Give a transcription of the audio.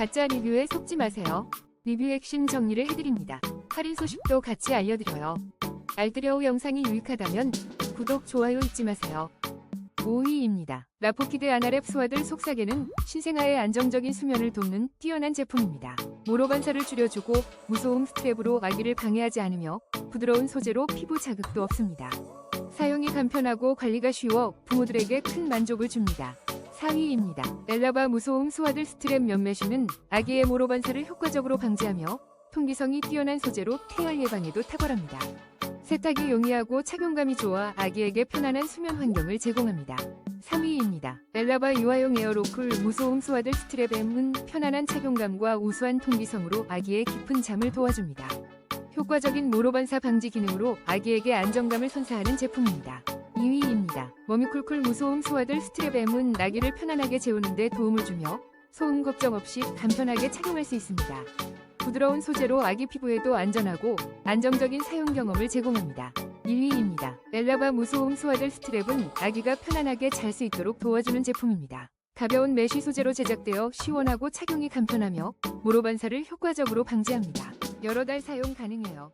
가짜 리뷰에 속지 마세요. 리뷰 핵심 정리를 해드립니다. 할인 소식도 같이 알려드려요. 알뜰여우 영상이 유익하다면 구독, 좋아요 잊지 마세요. 5위입니다. 라포키드 아나랩 소아들 속삭이는 신생아의 안정적인 수면을 돕는 뛰어난 제품입니다. 모로 반사를 줄여주고 무소음 스트랩으로 아기를 방해하지 않으며 부드러운 소재로 피부 자극도 없습니다. 사용이 간편하고 관리가 쉬워 부모들에게 큰 만족을 줍니다. 4위입니다. 렐라바 무소음 소아들 스트랩 몇몇이는 아기의 모로 반사를 효과적으로 방지하며 통기성이 뛰어난 소재로 태열 예방에도 탁월합니다. 세탁이 용이하고 착용감이 좋아 아기에게 편안한 수면 환경을 제공합니다. 3위입니다. 렐라바 유아용 에어로쿨 무소음 소아들 스트랩 M은 편안한 착용감과 우수한 통기성으로 아기의 깊은 잠을 도와줍니다. 효과적인 모로 반사 방지 기능으로 아기에게 안정감을 선사하는 제품입니다. 2위입니다. 머미쿨쿨 무소음 소아들 스트랩 M은 아기를 편안하게 재우는 데 도움을 주며 소음 걱정 없이 간편하게 착용할 수 있습니다. 부드러운 소재로 아기 피부에도 안전하고 안정적인 사용 경험을 제공합니다. 1위입니다. 렐라바 무소음 소아들 스트랩은 아기가 편안하게 잘 수 있도록 도와주는 제품입니다. 가벼운 메쉬 소재로 제작되어 시원하고 착용이 간편하며 모로 반사를 효과적으로 방지합니다. 여러 달 사용 가능해요.